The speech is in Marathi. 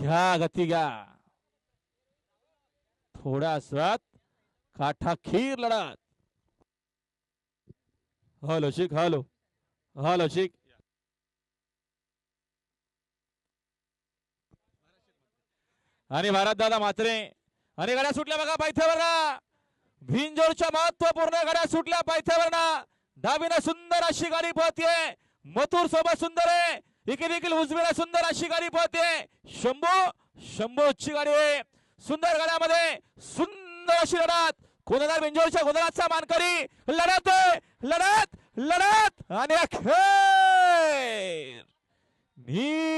घ्या गती घ्या. थोड्या असरात काठा खीर लढत. हॅलो शिक हॅलो. हॅलो शिक. आणि भारत दादा मात्रे आणि गड्या सुटल्या बघा पायथ्यावर ना. भिंजोरच्या महत्त्वपूर्ण गड्या सुटल्या पायथ्यावर ना. डावीनं सुंदर अशी गाडी पळतीये मथुर सोबत सुंदर आहे. इकडे देखील उजवीला सुंदर अशी गाडी पळते शंभू शंभूची गाडी आहे. सुंदर गाड्यामध्ये सुंदर अशी लढत. गोंधळा बेंजोरच्या गोंधळाचा मानकरी. लढत आहे, लढत लढत. आणि अखेर. नी